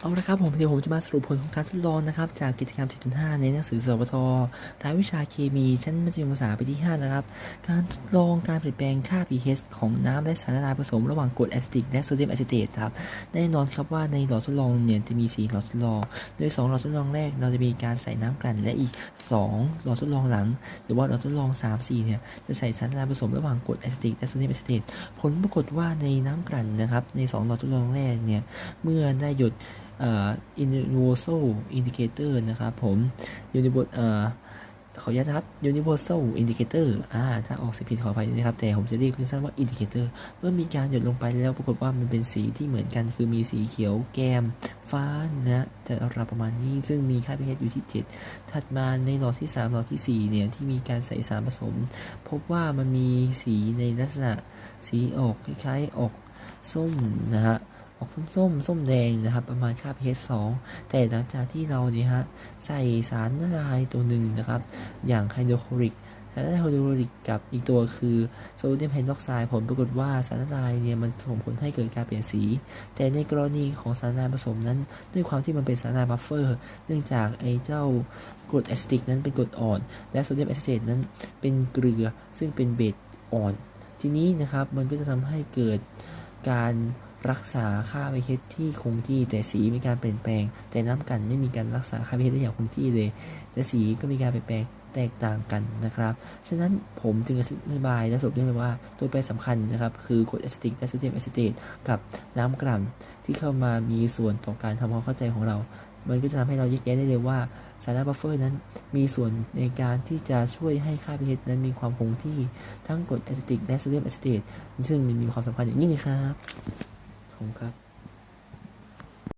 เอาละครับผมเดี๋ยวผมจะมาสรุปผลของการทดลองนะครับ จากกิจกรรม7.5ในหนังสือสวทรายวิชาเคมีชั้นมัธยมศึกษาปีที่ 5 นะครับ การทดลองการเปลี่ยนแปลงค่า pH ของน้ำและสารละลายผสมระหว่างกรดแอซิติกและโซเดียมแอซิเตตครับแน่นอนครับว่าในหลอดทดลองเนี่ยจะมี 4 หลอดทดลอง โดย 2 หลอดทดลองแรกเราจะมีการใส่น้ำกลั่นและอีก 2 หลอดทดลองหลัง หรือว่าหลอดทดลอง 3 4 เนี่ยจะใส่สารละลายผสมระหว่างกรดแอซิติกและโซเดียมแอซิเตตผลปรากฏว่าในน้ำกลั่นนะครับใน 2 หลอดทดลองแรกเนี่ยเมื่อได้หยด universal indicator นะครับผม universal เอ่อขออนุญาตนะครับ universal indicator อ่า ถ้าออกเสียงผิดขออภัยนะครับ แต่ผมจะเรียกสั้นๆว่า indicator เมื่อมีการหยดลงไปแล้วปรากฏว่ามันเป็นสีที่เหมือนกัน คือมีสีเขียวแก้มฟ้านะแต่ระประมาณนี้ ซึ่งมีค่า pH อยู่ที่ 7 ถัดมาในหลอดที่ 3 หลอดทีสี่4 เนี่ย ที่มีการใส่สารผสม พบว่ามันมีสีในลักษณะสีออกคล้ายๆออกส้มนะฮะ ออกส้มส้มส้มแดงนะครับ ประมาณค่า pH 2แต่หลังจากที่เราเนี่ยฮะใส่สารละลายตัวหนึ่งนะครับ อย่างไฮโดรคลอริกสารละลายไฮโดรคลอริกกับอีกตัวคือโซเดียมไฮดรอกไซด์ผลปรากฏว่าสารละลายเนี่ยมันส่งผลให้เกิดการเปลี่ยนสี แต่ในกรณีของสารละลายผสมนั้น ด้วยความที่มันเป็นสารละลายบัฟเฟอร์เนื่องจากไอ้เจ้ากรดแอซิติกนั้นเป็นกรดอ่อน และโซเดียมแอซิเตตนั้นเป็นเกลือซึ่งเป็นเบสอ่อน ทีนี้นะครับมันก็จะทำให้เกิดการ รักษาค่า pH ที่คงที่แต่สีมีการเปลี่ยนแปลง แต่น้ำกันไม่มีการรักษาค่า pH ได้อย่างคงที่เลยและสีก็มีการเปลี่ยนแปลงแตกต่างกันนะครับ ฉะนั้นผมจึงอธิบายและสรุปได้เลยว่าตัวแปรสำคัญนะครับ คือกรดแอซิติกและโซเดียมแอซิเตตกับน้ำกลั่นที่เข้ามามีส่วนต่อการทำความเข้าใจของเรา มันก็จะทำให้เราแยกแยะได้เลยว่าสารบัฟเฟอร์นั้นมีส่วนในการที่จะช่วยให้ค่า pH นั้นมีความคงที่ทั้งกรดแอซิติกและโซเดียมแอซิเตตซึ่งมีความสำคัญอย่างยิ่งเลยครับ 同看